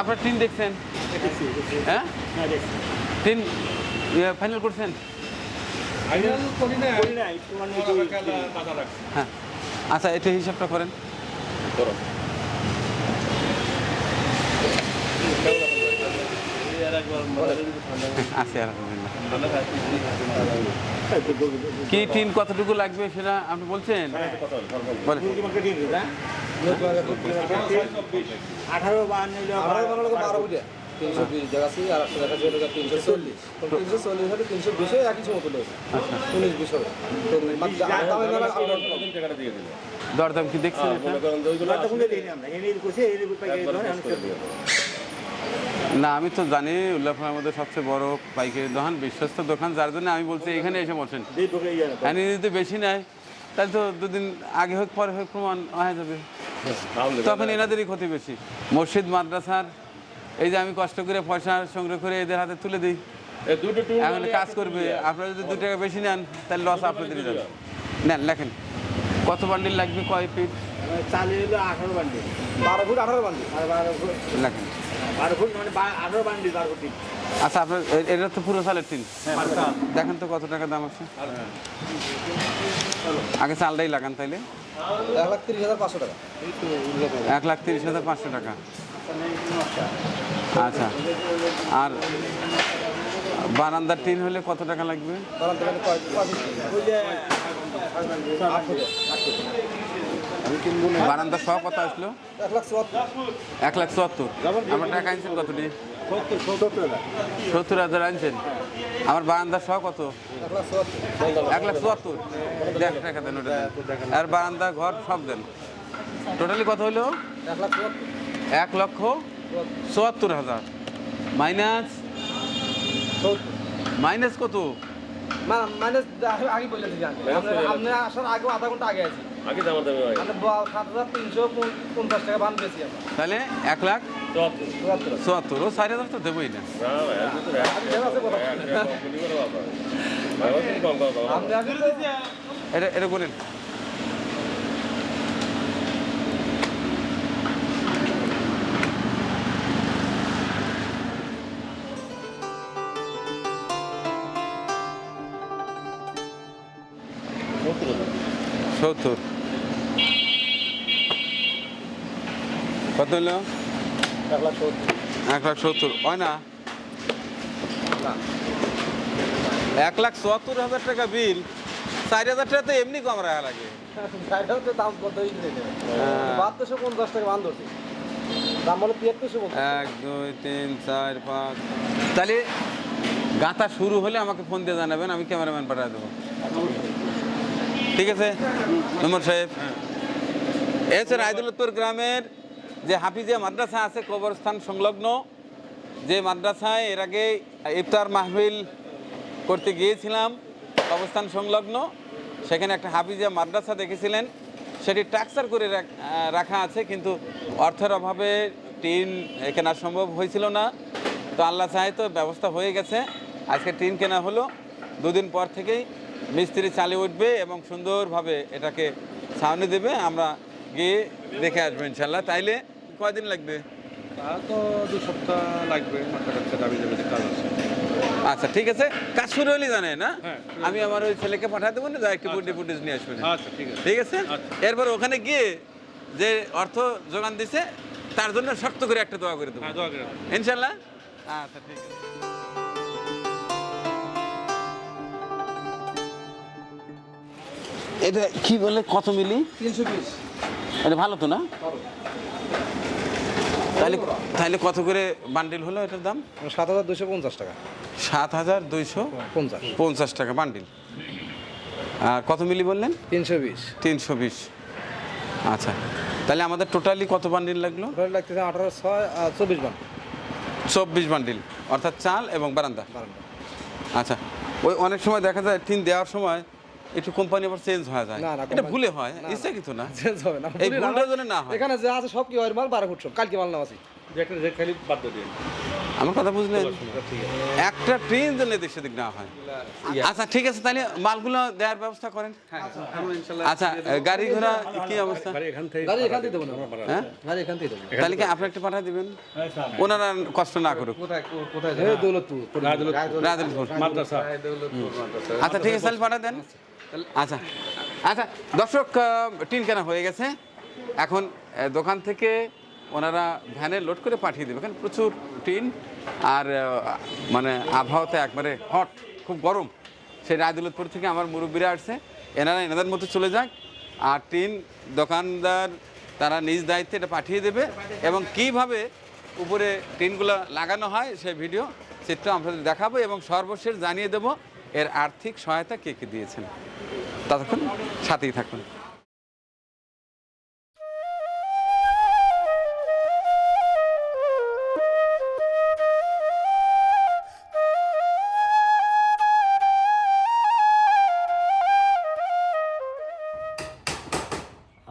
আপনার টিন দেখছেন? হ্যাঁ? টিন ফাইনাল করছেন? ফাইনাল করি না করি নাই, তোমার মতো তোমার এলাকা বাধা রাখছি। হ্যাঁ। আচ্ছা এটা হিসাবটা করেন। করো। আছে আলহামদুলিল্লাহ। কি টিন কতটুকু লাগবে সেটা আপনি বলছেন? বলেন। হ্যাঁ? আঠারো বারো তিনশো তিনশো চল্লিশ চল্লিশ তিনশো। দরদাম কি দিই। না, আমি তো জানি উল্লাফার মধ্যে সবচেয়ে বড় পাইকারি দোকান, বিশ্বস্ত দোকান, যার জন্য আমি বলছি এখানে এসে বসেন এনে যদি বেশি নেয়, তাহলে তো দুদিন আগে হোক, পরে হোক, প্রমাণ হয়ে যাবে তখন এনাদেরই ক্ষতি বেশি। মসজিদ মাদ্রাসার এই যে আমি কষ্ট করে পয়সা সংগ্রহ করে এদের হাতে তুলে দিই। এখন কাজ করবে। আপনারা যদি দু টাকা বেশি নেন তাহলে লস আপনাদেরই যাবে নেন লেখেন। কত বান্ডিল লাগবে কয় মানে চালে হইল আঠারো বান্ডিল। বারো ফুট আঠারো বারো ফুট- লেখেন। বারো ফুট মানে আঠারো বান্ডিল, বারো ফুট। আচ্ছা আপনার এটা তো পুরো চালের টিন দেখেন তো কত টাকা দাম আছে। আগে চালটাই লাগান তাইলে। এক লাখ তিরিশ হাজার পাঁচশো টাকা। এক লাখ তিরিশ হাজার পাঁচশো টাকা। আচ্ছা। আর বারান্দার টিন হলে কত টাকা লাগবে? বারান্দা সহ কত আসলো? এক লাখ চুয়াত্তর। আমার টাকা আনছেন কতটি? সত্তর, সত্তর হাজার। আনছেন। আমার বারান্দা সহ কত? এক লাখ চুয়াত্তর। দেখ টাকা দেন ওটা। আর বারান্দা ঘর সব দেন। টোটালি কত হলো এক লক্ষ চুয়াত্তর হাজার। মাইনাস? মাইনাস কত? মাইনাস আগে বলে দিই আপনি আসার আগে আধা ঘণ্টা আগে আছি আগে মানে সাত হাজার তিনশো পঞ্চাশ টাকা বান বেশি তাহলে এক লাখ চুয়াত্তর ও চার হাজার তো দেবোই না এটা এটা এর সত্তর কত হলো এক লাখ সত্তর। হয় না? এক লাখ চুয়াত্তর হাজার টাকা বিল। চার হাজার টাকা তো এমনি কম রাখা লাগে। হ্যাঁ। এক দুই তিন চার পাঁচ। তাহলে গাঁথা শুরু হলে আমাকে ফোন দিয়ে জানাবেন আমি ক্যামেরাম্যান পাঠিয়ে দেবো। ঠিক আছে? মেম্বার সাহেব। এ হচ্ছে রায়দুল্লাপুর গ্রামের যে হাফিজিয়া মাদ্রাসা আছে, কবরস্থান সংলগ্ন, যে মাদ্রাসায় এর আগে ইফতার মাহফিল করতে গিয়েছিলাম, কবরস্থান সংলগ্ন, সেখানে একটা হাফিজিয়া মাদ্রাসা দেখেছিলেন। সেটি ট্রাকচার করে রাখা আছে, কিন্তু অর্থের অভাবে টিন কেনা সম্ভব হয়েছিল না। তো আল্লাহ চাহে তো ব্যবস্থা হয়ে গেছে। আজকে টিন কেনা হলো। দুদিন পর থেকেই মিস্ত্রি চালিয়ে উঠবে এবং সুন্দরভাবে এটাকে ছাউনি দেবে আমরা গিয়ে দেখে আসব ইনশাল্লাহ তাইলে কয়দিন লাগবে? তো দু সপ্তাহ আচ্ছা ঠিক আছে। কাজ শুরু হলে জানে না? হ্যাঁ। আমি আমার ওই ছেলেকে পাঠাতে দেবো না যা একটু ফুটে ফুটেজ নিয়ে আসবেন আচ্ছা ঠিক আছে। আচ্ছা। এরপর ওখানে গিয়ে যে অর্থ যোগান দিছে তার জন্য শক্ত করে একটা দোয়া করে দেবো। হ্যাঁ ইনশাল্লাহ আচ্ছা ঠিক আছে। এটা কি বলে? কত মিলি? তিনশো বিশ। এটা ভালো তো না? তাহলে তাহলে কত করে বান্ডিল হলো এটার দাম? সাত হাজার দুশো পঞ্চাশ টাকা। সাত হাজার দুইশো পঞ্চাশ। পঞ্চাশ। টাকা বান্ডিল আর কত মিলি বললেন? তিনশো বিশ। তিনশো বিশ। আচ্ছা তাহলে আমাদের টোটালি কত বান্ডিল লাগল? লাগতেছে আঠারো ছয় চব্বিশ বান্ডিল চব্বিশ বান্ডিল অর্থাৎ চাল এবং বারান্দা। বারান্দা। আচ্ছা ওই অনেক সময় দেখা যায় টিন দেওয়ার সময় একটু কোম্পানি আবার চেঞ্জ হয়ে যায়। এটা ভুলে হয়। ইচ্ছা কিছু না। Change হবে না। এই ভুলি না, ভুলটা যেন না হয়। এখানে যা আছে সব কি হয়? মাল বারো ফুট সব কালকে মাল নাম আছে যে একটা যে খালি বাদ দিয়ে আমার কথা বুঝলেন? একটা ট্রেন যেন এদিক সেদিক না হয়। আচ্ছা ঠিক আছে তাহলে মালগুলো দেওয়ার ব্যবস্থা করেন। আচ্ছা গাড়ি ঘোড়া কি অবস্থা? গাড়ি এখান থেকে গাড়ি এখান থেকে দেবো না। হ্যাঁ? গাড়ি এখান থেকে দেবো। তাহলে কি আপনি একটা পাঠিয়ে দিবেন? ওনারা কষ্ট না করুক। কোথায় কোথায়? এই দৌলতপুর। রাজনীতিপুর মাদ্রাসা। আচ্ছা ঠিক আছে তাহলে পাঠিয়ে দেন। আচ্ছা। আচ্ছা দর্শক টিন কেনা হয়ে গেছে। এখন দোকান থেকে ওনারা ভ্যানে লোড করে পাঠিয়ে দেবে। কারণ প্রচুর টিন। আর মানে আবহাওয়াতে একবারে হট, খুব গরম। সেই রায়দুলতপুর থেকে আমার মুরব্বীরা আসছে। এনারা এনাদের মতো চলে যাক। আর টিন দোকানদার, তারা নিজ দায়িত্বে এটা পাঠিয়ে দেবে। এবং কীভাবে উপরে টিনগুলো লাগানো হয় সেই ভিডিও, চিত্র আপনাদের দেখাবো এবং সর্বশেষ জানিয়ে দেব। এর আর্থিক সহায়তা কে কে দিয়েছেন? ততক্ষণ সাথেই থাকুন।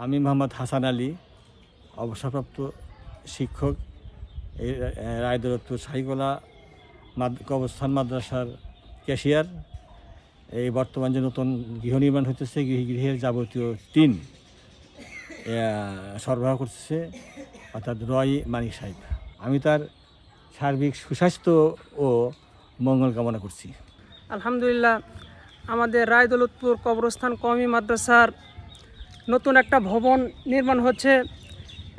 আমি মোহাম্মদ হাসান আলী, অবসরপ্রাপ্ত শিক্ষক, এই রায়দরত্ব সাইগোলা কবরস্থান মাদ্রাসার ক্যাশিয়ার। এই বর্তমান যে নতুন গৃহ নির্মাণ হইতেছে, গৃহ গৃহের যাবতীয় টিন সরবরাহ করতেছে, অর্থাৎ রয় মানিক সাহেব। আমি তার সার্বিক সুস্বাস্থ্য ও মঙ্গল কামনা করছি। আলহামদুলিল্লাহ, আমাদের রায়দৌলতপুর কবরস্থান কমি মাদ্রাসার নতুন একটা ভবন নির্মাণ হচ্ছে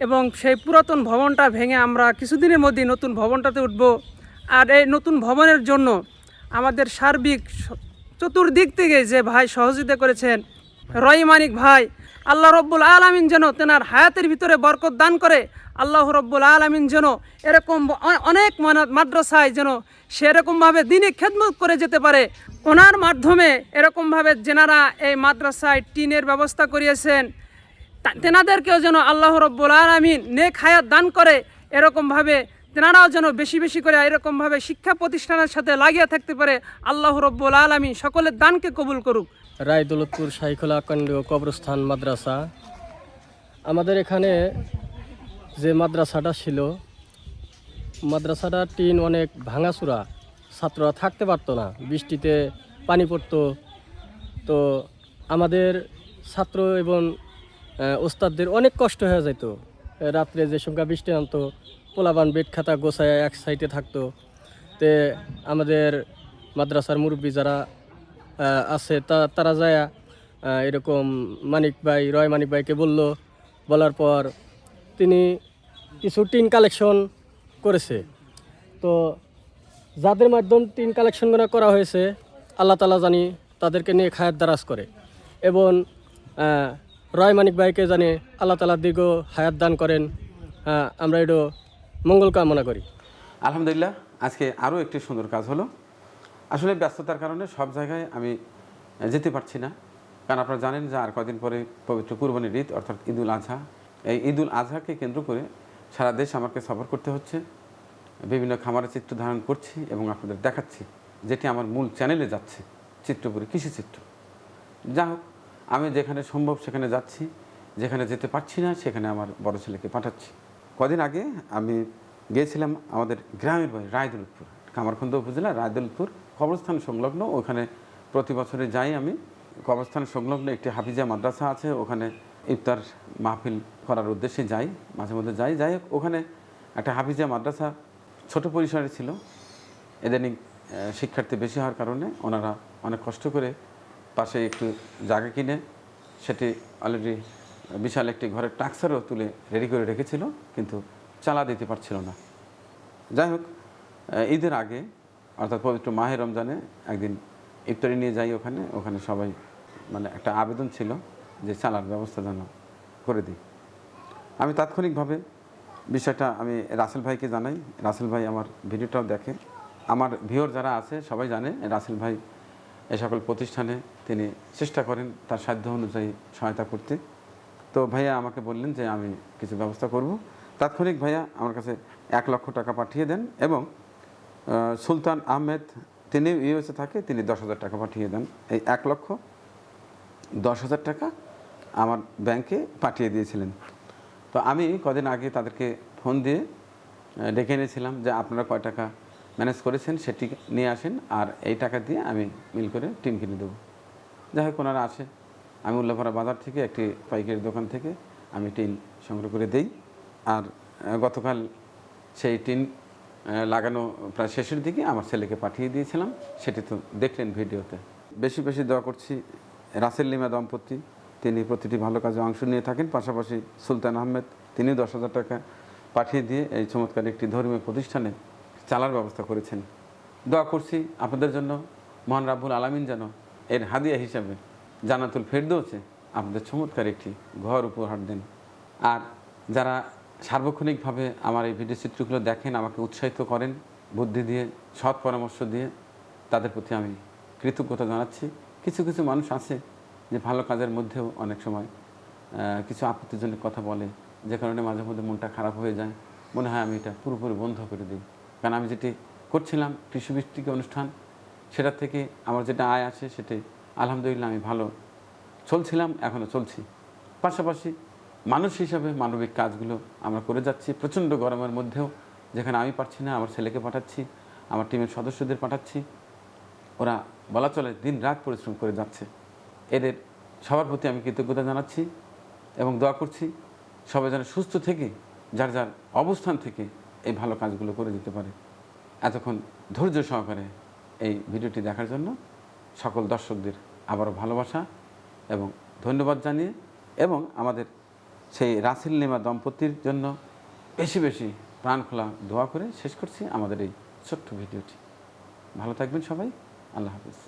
এবং সেই পুরাতন ভবনটা ভেঙে আমরা কিছুদিনের মধ্যেই নতুন ভবনটাতে উঠব। আর এই নতুন ভবনের জন্য আমাদের সার্বিক চতুর্দিক থেকে যে ভাই সহযোগিতা করেছেন রয় মানিক ভাই, আল্লাহ রব্বুল আলমিন যেন তেনার হায়াতের ভিতরে বরকত দান করে, আল্লাহ রব্বুল আলমিন যেন এরকম অনেক মাদ্রাসায় যেন সেরকমভাবে দিনে খেদমত করে যেতে পারে। ওনার মাধ্যমে এরকমভাবে যেনারা এই মাদ্রাসায় টিনের ব্যবস্থা করিয়েছেন তেনাদেরকেও যেন আল্লাহ রব্বুল আলমিন নেক হায়াত দান করে, এরকমভাবে তেনারাও যেন বেশি বেশি করে এরকমভাবে শিক্ষা প্রতিষ্ঠানের সাথে লাগিয়ে থাকতে পারে, আল্লাহ রব্বুল আলমিন সকলের দানকে কবুল করুক। রায়দৌলতপুর সাইখোলা কেন্দ্রীয় কবরস্থান মাদ্রাসা। আমাদের এখানে যে মাদ্রাসাটা ছিল, মাদ্রাসাটা টিন অনেক ভাঙাচুরা, ছাত্ররা থাকতে পারতো না, বৃষ্টিতে পানি পড়তো। তো আমাদের ছাত্র এবং ওস্তাদদের অনেক কষ্ট হয়ে যেত রাত্রে যে সংখ্যা বৃষ্টি নামতো পোলাবান বেড খাতা গোছায় এক সাইডে থাকতো। তে আমাদের মাদ্রাসার মুরব্বী যারা আছে তা, তারা যায় এরকম মানিক ভাই, রয় মানিক ভাইকে বলল। বলার পর তিনি কিছু টিন কালেকশন করেছে। তো যাদের মাধ্যম টিন কালেকশনগুলো করা হয়েছে, আল্লাহ তালা জানি তাদেরকে নিয়ে খায়ের দারাজ করে। এবং রয় মানিক ভাইকে জানে আল্লাহ তালা দীর্ঘ হায়াত দান করেন। আমরা এটা মঙ্গল কামনা করি। আলহামদুলিল্লাহ, আজকে আরও একটি সুন্দর কাজ হলো। আসলে ব্যস্ততার কারণে সব জায়গায় আমি যেতে পারছি না। কারণ আপনারা জানেন যে আর কদিন পরে পবিত্র কুরবানির ঈদ, অর্থাৎ ঈদুল আজহা। এই ঈদুল আজহাকে কেন্দ্র করে সারা দেশ আমাকে সফর করতে হচ্ছে। বিভিন্ন খামারের চিত্র ধারণ করছি এবং আপনাদের দেখাচ্ছি যেটি আমার মূল চ্যানেলে যাচ্ছে, চিত্রপুরী কৃষি চিত্র। যা হোক, আমি যেখানে সম্ভব সেখানে যাচ্ছি। যেখানে যেতে পারছি না, সেখানে আমার বড় ছেলেকে পাঠাচ্ছি। কদিন আগে আমি গিয়েছিলাম আমাদের গ্রামের বাড়ি রায়দুলপুর কামারখন্দ উপজেলা রায়দুলপুর কবরস্থান সংলগ্ন। ওখানে প্রতি বছরে যাই আমি। কবরস্থান সংলগ্ন একটি হাফিজা মাদ্রাসা আছে, ওখানে ইফতার মাহফিল করার উদ্দেশ্যে যাই, মাঝে মধ্যে যাই। যাই ওখানে একটা হাফিজা মাদ্রাসা ছোট পরিসরে ছিল। ইদানিং শিক্ষার্থী বেশি হওয়ার কারণে ওনারা অনেক কষ্ট করে পাশে একটু জায়গা কিনে, সেটি অলরেডি বিশাল একটি ঘরের টাক্সারও তুলে রেডি করে রেখেছিল। কিন্তু চালা দিতে পারছিল না। যাই হোক ঈদের আগে, অর্থাৎ পবিত্র মাহে রমজানে একদিন ইফতারি নিয়ে যাই ওখানে ওখানে সবাই মানে একটা আবেদন ছিল যে চালার ব্যবস্থা যেন করে দিই। আমি তাৎক্ষণিকভাবে বিষয়টা আমি রাসেল ভাইকে জানাই। রাসেল ভাই আমার ভিডিওটাও দেখে। আমার ভিওর যারা আছে, সবাই জানে, রাসেল ভাই এ সকল প্রতিষ্ঠানে তিনি চেষ্টা করেন তার সাধ্য অনুযায়ী সহায়তা করতে। তো ভাইয়া আমাকে বললেন যে আমি কিছু ব্যবস্থা করব। তাৎক্ষণিক ভাইয়া আমার কাছে এক লক্ষ টাকা পাঠিয়ে দেন এবং সুলতান আহমেদ তিনি ইউএসএ থাকে, তিনি দশ হাজার টাকা পাঠিয়ে দেন। এই এক লক্ষ দশ হাজার টাকা আমার ব্যাংকে পাঠিয়ে দিয়েছিলেন। তো আমি কদিন আগে তাদেরকে ফোন দিয়ে ডেকে এনেছিলাম যে আপনারা কয় টাকা ম্যানেজ করেছেন সেটি নিয়ে আসেন আর এই টাকা দিয়ে আমি মিল করে টিন কিনে দেবো। যাই হোক, ওনারা আসে। আমি উল্লাপাড়া বাজার থেকে একটি পাইকারি দোকান থেকে আমি টিন সংগ্রহ করে দেই। আর গতকাল সেই টিন লাগানো প্রায় শেষের দিকে আমার ছেলেকে পাঠিয়ে দিয়েছিলাম। সেটি তো দেখলেন ভিডিওতে। বেশি বেশি দোয়া করছি রাসেল লিমা দম্পতি। তিনি প্রতিটি ভালো কাজে অংশ নিয়ে থাকেন। পাশাপাশি সুলতান আহমেদ, তিনি দশ হাজার টাকা পাঠিয়ে দিয়ে এই চমৎকার একটি ধর্মীয় প্রতিষ্ঠানে চালার ব্যবস্থা করেছেন। দোয়া করছি আপনাদের জন্য। মহান রাব্বুল আলামিন যেন এর হাদিয়া হিসাবে জানাতুল ফেরদৌসে আপনাদের চমৎকার একটি ঘর উপহার দেন। আর যারা সার্বক্ষণিকভাবে আমার এই ভিডিও চিত্রগুলো দেখেন, আমাকে উৎসাহিত করেন, বুদ্ধি দিয়ে, সৎ পরামর্শ দিয়ে তাদের প্রতি আমি কৃতজ্ঞতা জানাচ্ছি। কিছু কিছু মানুষ আছে যে ভালো কাজের মধ্যেও অনেক সময় কিছু আপত্তিজনক কথা বলে, যে কারণে মাঝে মধ্যে মনটা খারাপ হয়ে যায়। মনে হয় আমি এটা পুরোপুরি বন্ধ করে দিই। কারণ আমি যেটি করছিলাম, কৃষি কৃষিভিত্তিক অনুষ্ঠান, সেটা থেকে আমার যেটা আয় আছে সেটি আলহামদুলিল্লাহ আমি ভালো চলছিলাম এখনও চলছি। পাশাপাশি মানুষ হিসাবে মানবিক কাজগুলো আমরা করে যাচ্ছি, প্রচণ্ড গরমের মধ্যেও, যেখানে আমি পারছি না, আমার ছেলেকে পাঠাচ্ছি, আমার টিমের সদস্যদের পাঠাচ্ছি। ওরা বলা চলে দিন রাত পরিশ্রম করে যাচ্ছে। এদের সবার প্রতি আমি কৃতজ্ঞতা জানাচ্ছি এবং দোয়া করছি সবাই যেন সুস্থ থেকে, যার যার অবস্থান থেকে এই ভালো কাজগুলো করে দিতে পারে। এতক্ষণ ধৈর্য সহকারে এই ভিডিওটি দেখার জন্য সকল দর্শকদের আবারও ভালোবাসা এবং ধন্যবাদ জানিয়ে এবং আমাদের সেই রাসেল নেমা দম্পতির জন্য বেশি বেশি প্রাণ খোলা দোয়া করে শেষ করছি আমাদের এই ছোট্ট ভিডিওটি। ভালো থাকবেন সবাই। আল্লাহ হাফিজ।